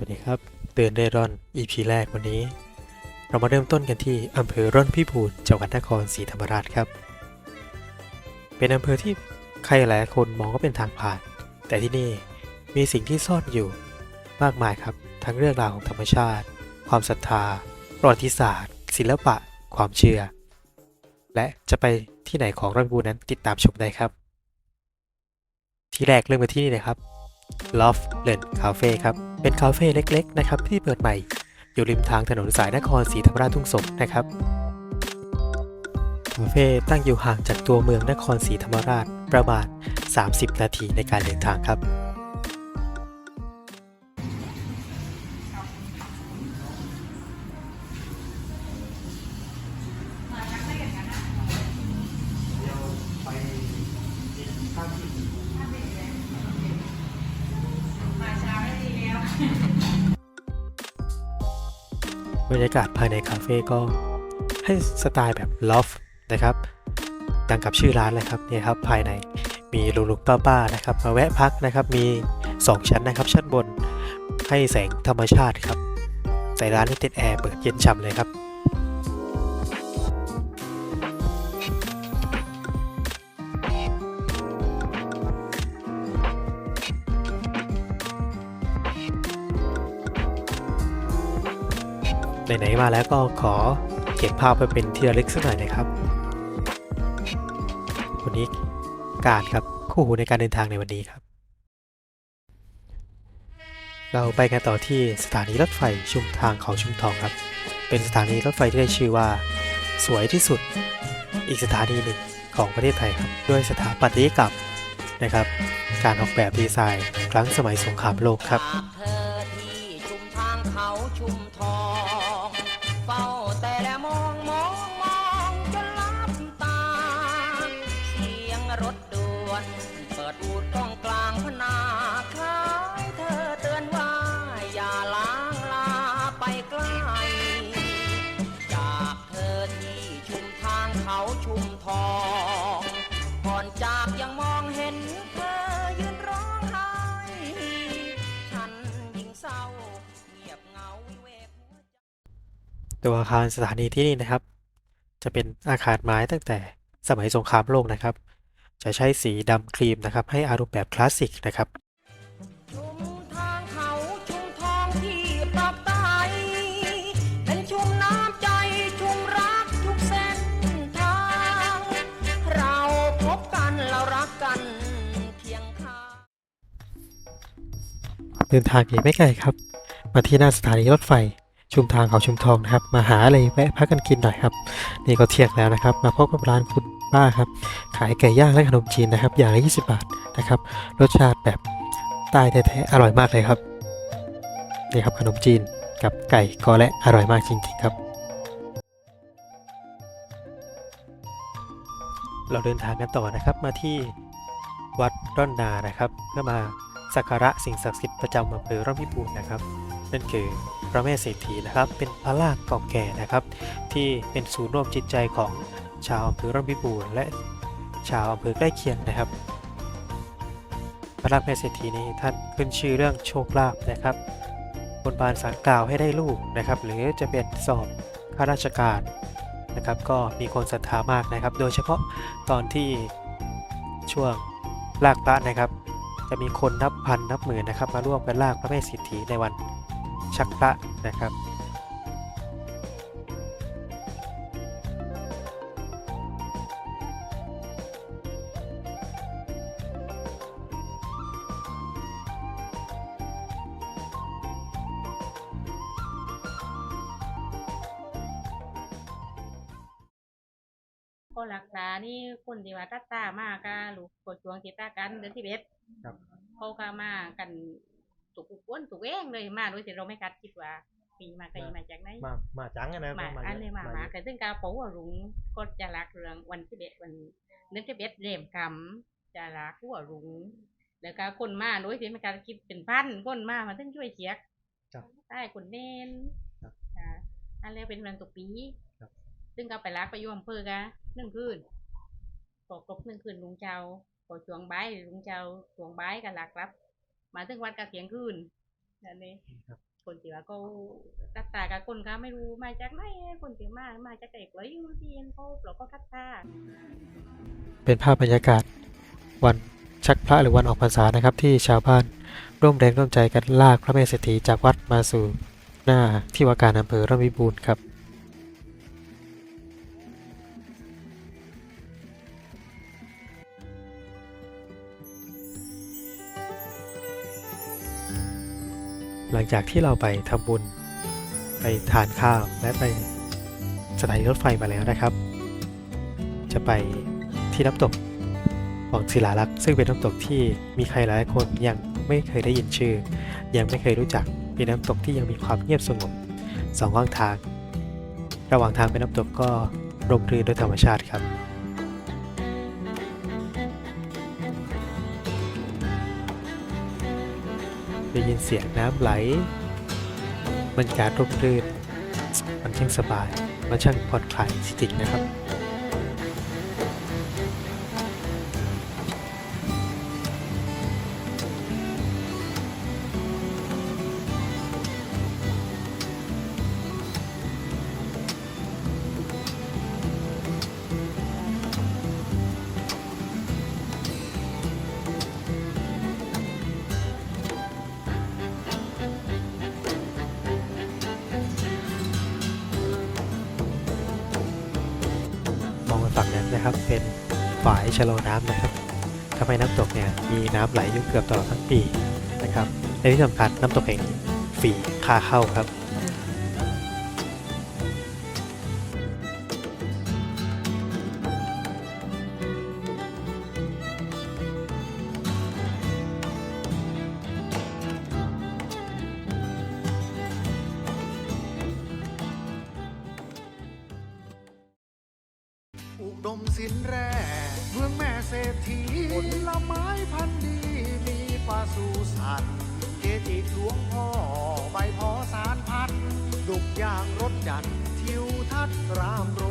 วัสดีครับ เตือนเร่ร่อน EP แรกวันนี้ เรามาเริ่มต้นกันที่อำเภอร่อนพิบูรณ์จังหวัดนครศรีธรรมราชครับ เป็นอำเภอที่ใครหลายคนมองว่าเป็นทางผ่าน แต่ที่นี่มีสิ่งที่ซ่อนอยู่มากมายครับ ทั้งเรื่องราวของธรรมชาติ ความศรัทธา ประวัติศาสตร์ ศิลปะ ความเชื่อ และจะไปที่ไหนของร่อนพิบูรณ์นั้นติดตามชมได้ครับ ที่แรกเริ่มกันที่นี่เลยครับ Love l e n Cafe ครับ เป็นคาเฟ่เล็กๆนะครับที่เปิดใหม่ อยู่ริมทางถนนสายนครศรีธรรมราชทุ่งสงนะครับ คาเฟ่ตั้งอยู่ห่างจากตัวเมืองนครศรีธรรมราชประมาณ 30 นาทีในการเดินทางครับ บรรยากาศภายในคาเฟ่ก็ให้สไตล์แบบลอฟนะครับดังกับชื่อร้านเลยครับเนี่ยครับภายในมีลุงๆป้าๆนะครับมาแวะพักนะครับมี 2 ชั้นนะครับ ชั้นบนให้แสงธรรมชาติครับแต่ร้านนี้ติดแอร์เปิดเย็นฉ่ำเลยครับ ไหนๆมาแล้วก็ขอเก็บภาพไปเป็นที่ระลึกสักหน่อยนะครับ วันนี้การครับคู่หูในการเดินทางในวันนี้ครับ เราไปกันต่อที่สถานีรถไฟชุมทางเขาชุมทองครับ เป็นสถานีรถไฟที่ได้ชื่อว่า สวยที่สุดอีกสถานีหนึ่งของประเทศไทยครับด้วยสถาปัตยกรรมนะครับ การออกแบบดีไซน์ ครั้งสมัยสงครามโลกครับ ตัวอาคารสถานีที่นี่นะครับ จะเป็นอาคารไม้ตั้งแต่สมัยสงครามโลกนะครับ จะใช้สีดำครีมนะครับ ให้อารมณ์แบบคลาสสิกนะครับชุมทางเขาชุมทองที่ปรับไตเป็นชุมน้ำใจชุมรักทุกเส้นทางเราพบกันเรารักกันเคียงข้างเดินทางอีกไม่ไกลครับ มาที่หน้าสถานีรถไฟ ชุมทางเขาชุมทองนะครับ มาหาอะไรแวะพักกันกินหน่อยครับ นี่ก็เที่ยงแล้วนะครับ มาพบกับร้านคุณป้าครับ ขายไก่ย่างและขนมจีนนะครับ อย่างละ20 บาทนะครับ รสชาติแบบใต้แท้ๆอร่อยมากเลยครับ นี่ครับขนมจีนกับไก่ก็และอร่อยมากจริง ๆ ครับ เราเดินทางกันต่อนะครับมาที่วัดร่อนนานะครับ เพื่อมาสักการะสิ่งศักดิ์สิทธิ์ประจำอำเภอร่อนพิบูรณ์นะครับ นั่นคือ พระแม่เศรษฐีนะครับ เป็นพระรากเก่าแก่นะครับ ที่เป็นศูนย์รวมจิตใจของชาวอำเภอร่อนพิบูรณ์และชาวอำเภอใกล้เคียงนะครับ พระรากแม่เศรษฐีนี้ท่านขึ้นชื่อเรื่องโชคลาภนะครับบนบานสารกล่าวให้ได้ลูกนะครับ หรือจะเป็นสอบข้าราชการนะครับ ก็มีคนศรัทธามากนะครับ โดยเฉพาะตอนที่ช่วงลากพระนะครับ จะมีคนนับพันนับหมื่นนะครับ มาร่วมกันลากพระแม่สิทธีในวัน ชักพระนะครับ คนรักษานี่คนที่ว่าตัดตามากะลูกกดจวงติดตากันเดือนที่เบ็ดครับ เขาก็มากัน ตุกอุกวนตุกเองเลยมาโดยที่เราไม่คัดคิดว่าปีมาไกลมาจากไหนมามาจังอะนะมาอันนี้มามากันซึ่งกาเป๋าว่ารุงก็จะรักเรื่องวันที่เบ็ดวันเดือนที่เบ็ดเรียมกำจะรักหัวรุงแล้วก็คนมาโดยที่ไม่คัดคิดเป็นพันคนมามาถึงช่วยเชียกครับใต้คนเน้นครับอ่าอันนี้เป็นวันตุกปีครับซึ่งก็ไปรักไปอยุ่อำเภอกะหนึ่งคืนพอครบหนึ่งคืนลุงเจ้าพอช่วงบ่ายลุงเจ้าช่วงบ่ายก็หลักรับ มาถึงวัดกะเสียงคืนนั่นเองครับคนที่ว่าเขาตัดตากับคนเขาไม่รู้มาจากไหนคนที่มามาจากไกลเลยบางทีเขาเราก็ตัดตาเป็นภาพบรรยากาศวันชักพระหรือวันออกพรรษานะครับ ที่ชาวบ้านร่วมแรงร่วมใจกันลากพระแม่เศรษฐีจากวัดมาสู่หน้าที่ว่าการอำเภอร่มพิบูรณ์ครับ หลังจากที่เราไปทำบุญ ไปทานข้าวและไปสถานีรถไฟมาแล้วนะครับ จะไปที่น้ำตกของศิลาลักษณ์ซึ่งเป็นน้ำตกที่มีใครหลายคนยังไม่เคยได้ยินชื่อ ยังไม่เคยรู้จักเป็นน้ำตกที่ยังมีความเงียบสงบสองข้างทาง ระหว่างทางเป็นน้ำตกก็ร่มรื่นด้วยธรรมชาติครับ ได้ยินเสียงน้ำไหลบรรยากาศร่มรื่น มันช่างสบาย มันช่างผ่อนคลายจริงๆนะครับ นะครับ เป็นฝายชะโลน้ำนะครับทำให้น้ำตกเนี่ยมีน้ำไหลอยู่เกือบตลอดทั้งปีนะครับในที่สำคัญน้ำตกแห่งนี้ฟรีค่าเข้าครับ อุดมสินแร่เมืองแม่เศรษฐีผลไม้พันธุ์ดีมีปลาสูสัตว์เกจิหลวงพ่อใบพอสารพันดุกยางรถจันทิวทัศรามโร